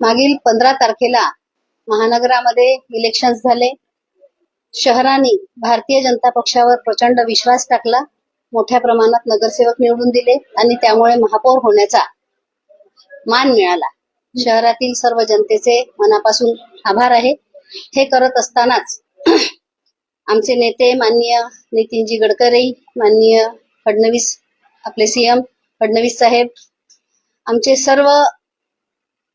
मागील पंधरा तारखेला महानगरामध्ये इलेक्शन झाले. शहराने भारतीय जनता पक्षावर प्रचंड विश्वास टाकला. मोठ्या प्रमाणात नगरसेवक निवडून दिले आणि त्यामुळे महापौर होण्याचा मान मिळाला. शहरातील सर्व जनतेचे मनापासून आभार आहे. हे करत असतानाच आमचे नेते माननीय नितीनजी गडकरी माननीय फडणवीस आपले सीएम फडणवीस साहेब आमचे सर्व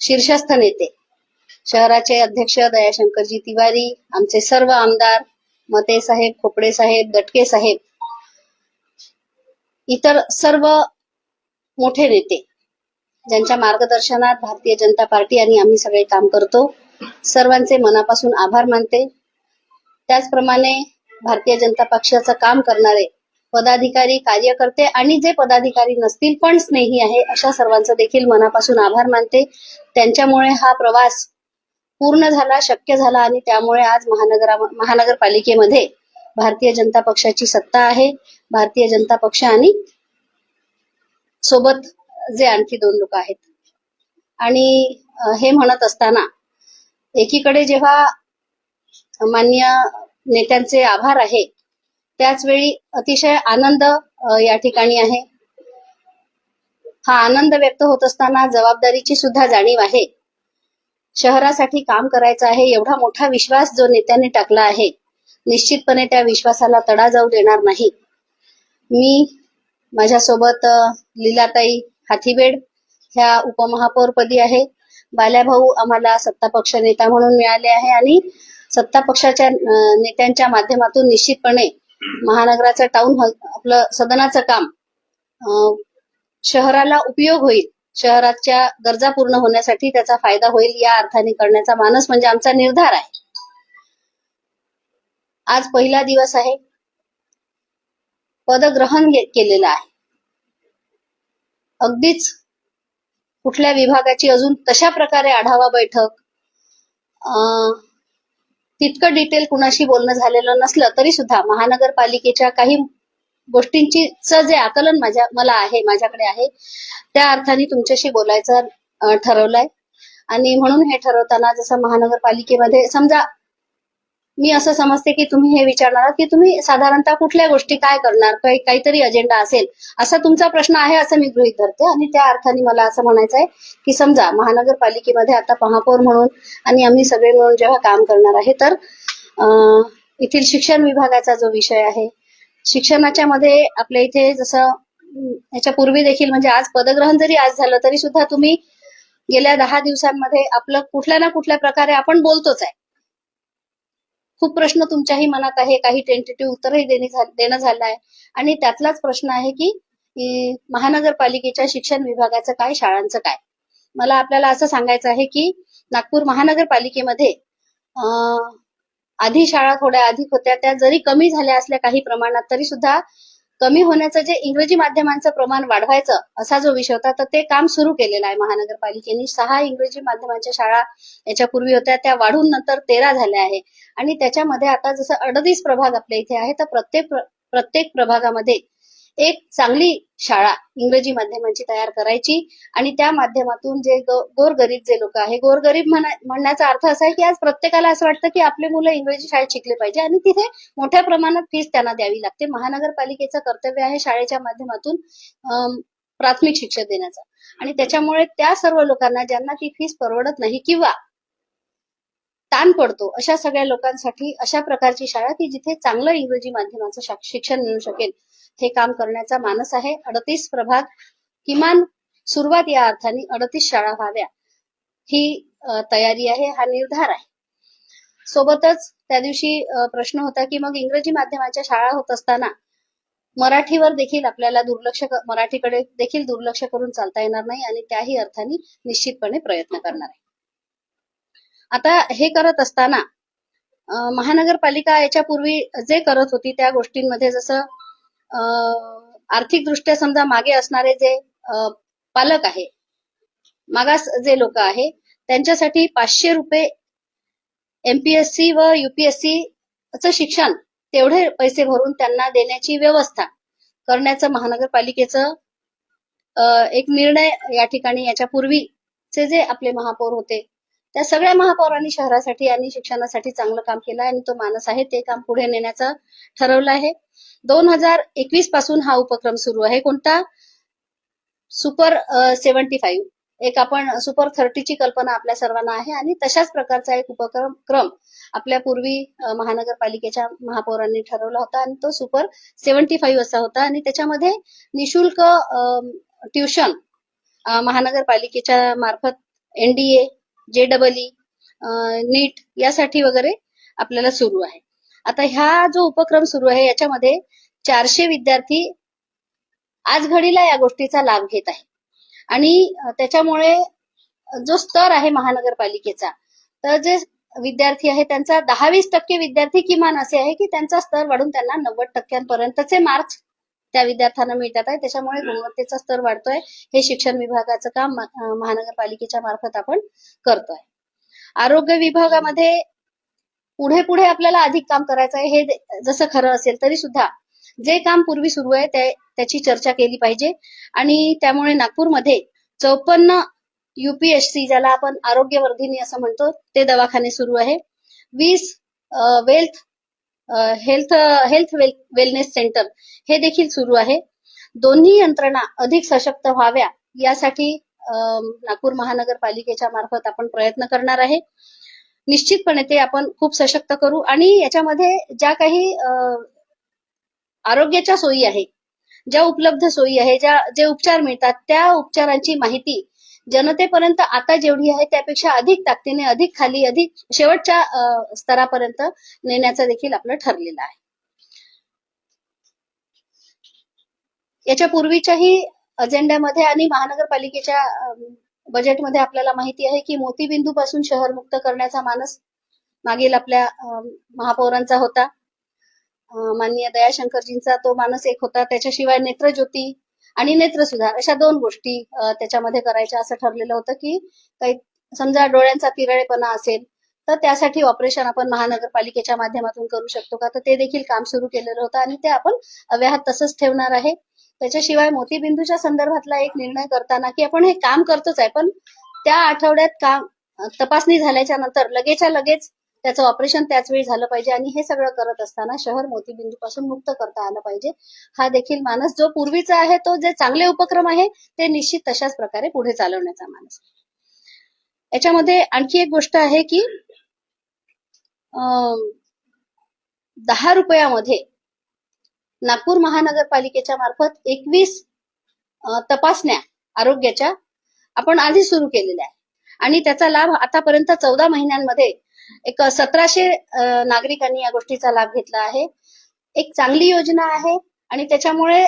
शीर्षस्थ नेते शहराचे अध्यक्ष दयाशंकरजी तिवारी आमचे सर्व आमदार मते साहेब खोपडे साहेब दटके साहेब इतर सर्व मोठे नेते ज्यांच्या मार्गदर्शनात भारतीय जनता पार्टी आणि आम्ही सगळे काम करतो. सर्वांचे मनापासून आभार मानते. त्याचप्रमाणे भारतीय जनता पक्षाचं काम करणारे पदाधिकारी कार्यकर्ते आणि जे पदाधिकारी नसतील पण स्नेही आहे अशा सर्वांचं देखील मनापासून आभार मानते. त्यांच्यामुळे हा प्रवास पूर्ण झाला शक्य झाला आणि त्यामुळे आज महानगरा महानगरपालिकेमध्ये भारतीय जनता पक्षाची सत्ता आहे. भारतीय जनता पक्ष आणि सोबत जे आणखी दोन लोक आहेत. आणि हे म्हणत असताना एकीकडे जेव्हा मान्य नेत्यांचे आभार आहे त्याचवेळी अतिशय आनंद या ठिकाणी आहे. हा आनंद व्यक्त होत असताना जबाबदारीची सुद्धा जाणीव आहे. शहरासाठी काम करायचं आहे एवढा मोठा विश्वास जो नेत्याने टाकला आहे निश्चितपणे त्या विश्वासाला तडा जाऊ देणार नाही. मी माझ्यासोबत लीलाताई हाथीबेड ह्या उपमहापौरपदी आहे. बाल्याभाऊ आम्हाला सत्ता पक्ष नेता म्हणून मिळाले आहे आणि सत्ता पक्षाच्या नेत्यांच्या माध्यमातून निश्चितपणे महानगराचं टाउन हॉल आपलं सदनाचं काम शहराला उपयोग होईल शहराच्या गरजा पूर्ण होण्यासाठी त्याचा फायदा होईल या अर्थाने करण्याचा मानस म्हणजे आमचा निर्धार आहे. आज पहिला दिवस आहे. पदग्रहण केलेलं आहे. अगदीच कुठल्या विभागाची अजून तशा प्रकारे आढावा बैठक अं, तितकं डिटेल कुणाशी बोलणं झालेलं नसलं तरी सुद्धा महानगरपालिकेच्या काही गोष्टींची जे आकलन माझ्या मला आहे माझ्याकडे आहे त्या अर्थाने तुमच्याशी बोलायचं ठरवलंय. आणि म्हणून हे ठरवताना जसं महानगरपालिकेमध्ये समजा मी असं समजते की तुम्ही हे विचारणार आहात की तुम्ही साधारणतः कुठल्या गोष्टी काय करणार? काही काहीतरी अजेंडा असेल. असा तुमचा प्रश्न आहे असं मी गृहीत धरते. आणि त्या अर्थाने मला असं म्हणायचं आहे की समजा महानगरपालिकेमध्ये आता महापौर म्हणून आणि आम्ही सगळे मिळून जेव्हा काम करणार आहे तर येथील शिक्षण विभागाचा जो विषय आहे शिक्षणाच्या मध्ये आपल्या इथे जसं याच्या पूर्वी देखील म्हणजे आज पदग्रहण जरी आज झालं तरी सुद्धा तुम्ही गेल्या दहा दिवसांमध्ये आपलं कुठल्या ना कुठल्या प्रकारे आपण बोलतोच आहे. खूप प्रश्न तुमच्याही मनात आहे काही टेंटेटिव्ह उत्तरही देणं झालं आहे आणि त्यातलाच प्रश्न आहे की महानगरपालिकेच्या शिक्षण विभागाचं काय शाळांचं काय? मला आपल्याला असं सांगायचं आहे की नागपूर महानगरपालिकेमध्ये आधी शाळा थोड्या अधिक होत्या त्या जरी कमी झाल्या असल्या काही प्रमाणात तरी सुद्धा कमी होण्याचं जे इंग्रजी माध्यमांचं प्रमाण वाढवायचं असा जो विषय होता तर ते काम सुरू केलेलं आहे महानगरपालिकेने. सहा इंग्रजी माध्यमांच्या शाळा याच्यापूर्वी होत्या त्या वाढून नंतर तेरा झाल्या आहे. आणि त्याच्यामध्ये आता जसं अडतीस प्रभाग आपल्या इथे आहे तर प्रत्येक प्रत्येक प्रभागामध्ये एक चांगली शाळा इंग्रजी माध्यमांची तयार करायची आणि त्या माध्यमातून जे गोरगरीब जे लोक आहे गोरगरीब म्हणण्याचा अर्थ असा आहे की आज प्रत्येकाला असं वाटतं की आपले मुलं इंग्रजी शाळेत शिकले पाहिजे आणि तिथे मोठ्या प्रमाणात फीस त्यांना द्यावी लागते. महानगरपालिकेचं कर्तव्य आहे शाळेच्या माध्यमातून प्राथमिक शिक्षण देण्याचं. आणि त्याच्यामुळे त्या सर्व लोकांना ज्यांना ती फीस परवडत नाही किंवा ताण पडतो अशा सगळ्या लोकांसाठी अशा प्रकारची शाळा की जिथे चांगलं इंग्रजी माध्यमाचं शिक्षण मिळू शकेल. हे काम करण्याचा मानस आहे. अडतीस प्रभाग किमान सुरुवात या अर्थाने अडतीस शाळा व्हाव्या ही तयारी आहे हा निर्धार आहे. सोबतच त्या दिवशी प्रश्न होता की मग इंग्रजी माध्यमाच्या शाळा होत असताना मराठीवर देखील आपल्याला दुर्लक्ष मराठीकडे देखील दुर्लक्ष करून चालता येणार नाही आणि त्याही अर्थाने निश्चितपणे प्रयत्न करणार आहे. आता हे करत असताना महानगरपालिका याच्यापूर्वी जे करत होती त्या गोष्टींमध्ये जसं आर्थिकदृष्ट्या समजा मागे असणारे जे पालक आहे मागास जे लोक आहे त्यांच्यासाठी पाचशे रुपये एमपीएससी व युपीएससी च शिक्षण तेवढे पैसे भरून त्यांना देण्याची व्यवस्था करण्याचं महानगरपालिकेचं एक निर्णय या ठिकाणी याच्या पूर्वीचे जे आपले महापौर होते त्या सगळ्या महापौरांनी शहरासाठी आणि शिक्षणासाठी चांगलं काम केलं आणि तो मानस आहे. ते काम पुढे नेण्याचं ठरवलं आहे. दोन हजार एकवीसपासून हा उपक्रम सुरू आहे. कोणता? Super seventy five. एक आपण सुपर थर्टीची कल्पना आपल्या सर्वांना आहे आणि तशाच प्रकारचा एक उपक्रम क्रम आपल्या पूर्वी महानगरपालिकेच्या महापौरांनी ठरवला होता आणि तो सुपर सेव्हन्टी फाईव्ह असा होता आणि त्याच्यामध्ये निशुल्क ट्युशन महानगरपालिकेच्या मार्फत एनडीए जे डबल ई e, नीट यासाठी वगैरे आपल्याला सुरू आहे. आता ह्या जो उपक्रम सुरू आहे याच्यामध्ये चारशे विद्यार्थी आज घडीला या गोष्टीचा लाभ घेत आहे आणि त्याच्यामुळे जो स्तर आहे महानगरपालिकेचा तर जे विद्यार्थी आहे त्यांचा दहा वीस टक्के विद्यार्थी किमान असे आहे की त्यांचा स्तर वाढून त्यांना नव्वद टक्क्यांपर्यंतचे मार्क्स त्या विद्यार्थ्यांना मिळतात आहे. त्याच्यामुळे गुणवत्तेचा स्तर वाढतोय. हे शिक्षण विभागाचं काम महानगरपालिकेच्या मार्फत आपण करतोय. आरोग्य विभागामध्ये पुढे पुढे आपल्याला अधिक काम करायचं आहे. हे जसं खरं असेल तरी सुद्धा जे काम पूर्वी सुरू आहे ते- त्याची चर्चा केली पाहिजे. आणि त्यामुळे नागपूरमध्ये चौपन्न युपीएससी ज्याला आपण आरोग्यवर्धिनी असं म्हणतो ते दवाखाने सुरू आहे. वीस wealth health health wellness centre हे देखील सुरू आहे. दोन्ही यंत्रणा अधिक सशक्त व्हाव्या यासाठी नागपूर महानगरपालिकेच्या मार्फत आपण प्रयत्न करणार आहे. निश्चितपणे ते आपण खूप सशक्त करू आणि याच्यामध्ये ज्या काही आरोग्याच्या सोयी आहे ज्या उपलब्ध सोयी आहे ज्या जे उपचार मिळतात त्या उपचारांची माहिती जनतेपर्यंत आता जेवढी आहे त्यापेक्षा अधिक ताकदीने अधिक खाली अधिक शेवटच्या स्तरापर्यंत नेण्याचं देखील आपलं ठरलेलं आहे. याच्या पूर्वीच्याही अजेंड्यामध्ये आणि महानगरपालिकेच्या बजेटमध्ये आपल्याला माहिती आहे की मोतीबिंदू पासून शहर मुक्त करण्याचा मानस मागील आपल्या अं, महापौरांचा होता. माननीय दयाशंकरजींचा तो मानस एक होता. त्याच्याशिवाय नेत्रज्योती आणि नेत्रसुधार अशा दोन गोष्टी त्याच्यामध्ये करायच्या असं ठरलेलं होतं की काही समजा डोळ्यांचा तिरळेपणा असेल तर त्यासाठी ऑपरेशन आपण महानगरपालिकेच्या माध्यमातून करू शकतो का? तर ते देखील काम सुरू केलेलं होतं आणि ते आपण अव्याहत तसंच ठेवणार आहे. त्याच्याशिवाय मोतीबिंदूच्या संदर्भातला एक निर्णय करताना की आपण हे काम करतोच आहे पण त्या आठवड्यात काम तपासणी झाल्याच्यानंतर लगेच्या लगेच त्याचं ऑपरेशन त्याच वेळी झालं पाहिजे आणि हे सगळं करत असताना शहर मोतीबिंदू पासून मुक्त करता आलं पाहिजे. हा देखील मानस जो पूर्वीचा आहे तो जे चांगले उपक्रम आहे ते निश्चित तशाच प्रकारे पुढे चालवण्याचा मानस याच्यामध्ये आणखी एक गोष्ट आहे की अं, दहा रुपयामध्ये नागपूर महानगरपालिकेच्या मार्फत एकवीस तपासण्या आरोग्याच्या आपण आधी सुरू केलेल्या आहे आणि त्याचा लाभ आतापर्यंत चौदा महिन्यांमध्ये एक सतराशे नागरिकांनी या गोष्टीचा लाभ घेतला आहे. एक चांगली योजना आहे आणि त्याच्यामुळे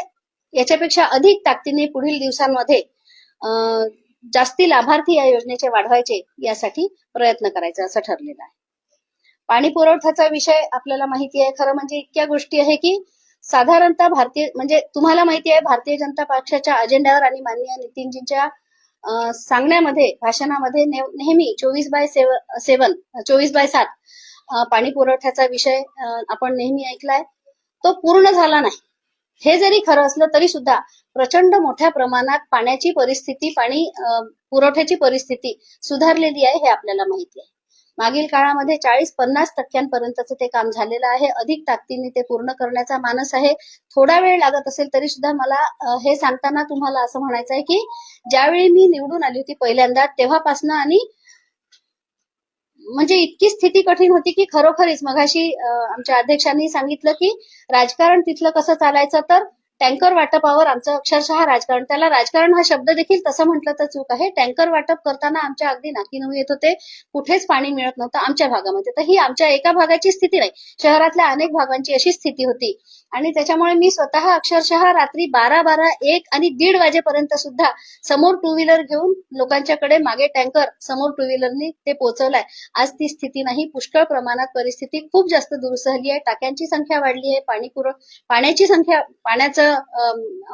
याच्यापेक्षा अधिक ताकदीने पुढील दिवसांमध्ये जास्ती लाभार्थी या योजनेचे वाढवायचे यासाठी प्रयत्न करायचा असं ठरलेलं आहे. पाणी पुरवठ्याचा विषय आपल्याला माहिती आहे. खरं म्हणजे इतक्या गोष्टी आहे की साधारणतः भारतीय म्हणजे तुम्हाला माहिती आहे भारतीय जनता पक्षाच्या अजेंड्यावर आणि माननीय नितीनजींच्या सांगण्यामध्ये भाषणामध्ये नेहमी चोवीस बाय सेवन चोवीस बाय सात पाणी पुरवठ्याचा विषय आपण नेहमी ऐकलाय तो पूर्ण झाला नाही. हे जरी खरं असलं तरी सुद्धा प्रचंड मोठ्या प्रमाणात पाण्याची परिस्थिती पाणी पुरवठ्याची परिस्थिती सुधारलेली आहे हे आपल्याला माहिती आहे. मागील काळामध्ये चाळीस पन्नास टक्क्यांपर्यंतचं ते काम झालेलं आहे. अधिक ताकदीने ते पूर्ण करण्याचा मानस आहे. थोडा वेळ लागत असेल तरी सुद्धा मला हे सांगताना तुम्हाला असं म्हणायचं आहे की ज्यावेळी मी निवडून आली होती पहिल्यांदा तेव्हापासनं आणि म्हणजे इतकी स्थिती कठीण होती की खरोखरीच मगाशी आमच्या अध्यक्षांनी सांगितलं की राजकारण तिथलं कसं चालायचं तर टँकर वाटपावर आमचं अक्षरशः राजकारण. त्याला राजकारण हा शब्द देखील तसं म्हटलं तर चूक आहे. टँकर वाटप करताना आमच्या अगदी नाकीनऊ येत होते. कुठेच पाणी मिळत नव्हतं आमच्या भागामध्ये. तर ही आमच्या एका भागाची स्थिती नाही. शहरातल्या अनेक भागांची अशी स्थिती होती. आणि त्याच्यामुळे मी स्वतः अक्षरशः रात्री बारा बारा एक आणि दीड वाजेपर्यंत सुद्धा समोर टू व्हीलर घेऊन लोकांच्याकडे मागे टँकर समोर टू व्हीलरनी ते पोहोचवलाय. आज ती स्थिती नाही. पुष्कळ प्रमाणात परिस्थिती खूप जास्त दुरुस्त झाली आहे. टाक्यांची संख्या वाढली आहे. पाणी पुर पाण्याची संख्या पाण्याचं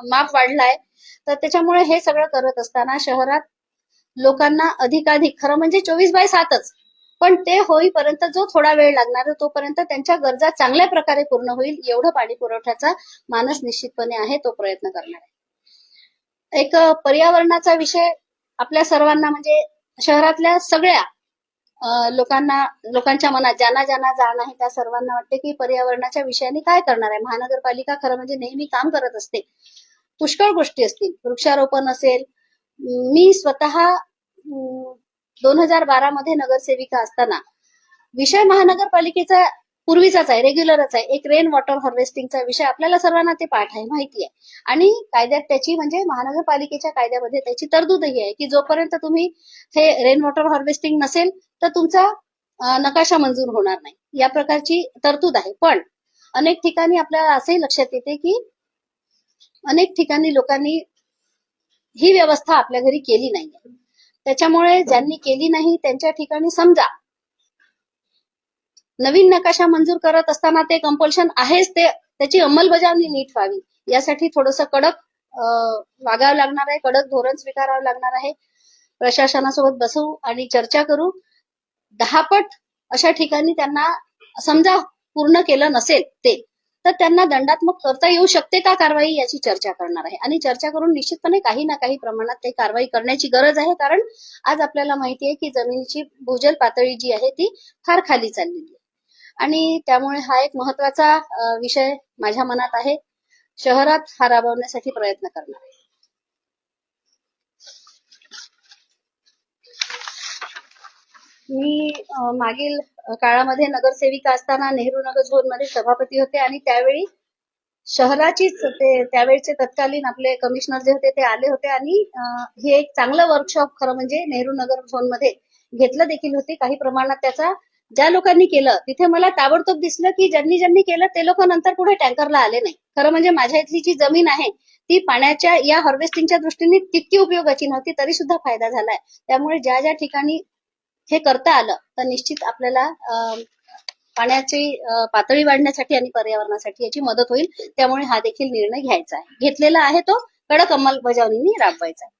माप वाढलाय तर त्याच्यामुळे हे सगळं करत असताना शहरात लोकांना अधिकाधिक खरं म्हणजे चोवीस बाय सातच पण ते होईपर्यंत जो थोडा वेळ लागणार तोपर्यंत त्यांच्या गरजा चांगल्या प्रकारे पूर्ण होईल एवढं पाणी पुरवठ्याचा मानस निश्चितपणे आहे तो प्रयत्न करणार आहे. एक पर्यावरणाचा विषय आपल्या सर्वांना म्हणजे शहरातल्या सगळ्या लोकांना लोकांच्या मनात ज्यांना ज्यांना जाण आहे त्या सर्वांना वाटते की पर्यावरणाच्या विषयाने काय करणार आहे? महानगरपालिका खरं म्हणजे नेहमी काम करत असते. पुष्कळ गोष्टी असतील. वृक्षारोपण असेल. मी स्वतः दोन हजार बारा मध्ये नगरसेविका असताना विषय महानगरपालिकेचा पूर्वीचाच आहे रेग्युलरच आहे. एक रेन वॉटर हार्वेस्टिंगचा विषय आपल्याला सर्वांना ते पाठ आहे माहिती आहे. आणि कायद्यात त्याची म्हणजे महानगरपालिकेच्या कायद्यामध्ये त्याची तरतूदही आहे की जोपर्यंत तुम्ही हे रेन वॉटर हार्वेस्टिंग नसेल तर तुमचा नकाशा मंजूर होणार नाही. या प्रकारची तरतूद आहे. पण अनेक ठिकाणी आपल्याला असंही लक्षात येते की अनेक ठिकाणी लोकांनी ही व्यवस्था आपल्या घरी केली नाहीये. त्याच्यामुळे ज्यांनी केली नाही त्यांच्या ठिकाणी समजा नवीन नकाशा मंजूर करत असताना ते कंपल्शन आहेच ते त्याची अंमलबजावणी नीट व्हावी. यासाठी थोडस कडक वागावं लागणार आहे कडक धोरण स्वीकारावं लागणार आहे. प्रशासनासोबत बसू आणि चर्चा करू. दहापट अशा ठिकाणी त्यांना समजा पूर्ण केलं नसेल ते तर त्यांना दंडात्मक करता येऊ शकते का कारवाई याची चर्चा करणार आहे. आणि चर्चा करून निश्चितपणे काही ना काही प्रमाणात ते कारवाई करण्याची गरज आहे कारण आज आपल्याला माहिती आहे की जमिनीची भूजल पातळी जी आहे ती फार खाली चाललेली आहे. आणि त्यामुळे हा एक महत्त्वाचा विषय माझ्या मनात आहे. शहरात हा राबवण्यासाठी प्रयत्न करणार आहे. मी मागील काळामध्ये नगरसेविका असताना नेहरू नगर झोनमध्ये सभापती होते आणि त्यावेळी शहराचीच ते त्यावेळचे तत्कालीन आपले कमिशनर जे होते ते आले होते आणि हे एक चांगलं वर्कशॉप खरं म्हणजे नेहरू नगर झोनमध्ये घेतलं देखील होते. काही प्रमाणात त्याचा ज्या लोकांनी केलं तिथे मला ताबडतोब दिसलं की ज्यांनी ज्यांनी केलं ते लोक नंतर पुढे टँकरला आले नाही खरं म्हणजे माझ्या इथली जी जमीन आहे ती पाण्याच्या या हार्वेस्टिंगच्या दृष्टीने तितकी उपयोगाची नव्हती तरी सुद्धा फायदा झालाय. त्यामुळे ज्या ज्या ठिकाणी हे करता आलं तर निश्चित आपल्याला पाण्याची पातळी वाढण्यासाठी आणि पर्यावरणासाठी याची मदत होईल. त्यामुळे हा देखील निर्णय घ्यायचा आहे. घेतलेला आहे तो कडक अंमलबजावणीने राबवायचा आहे.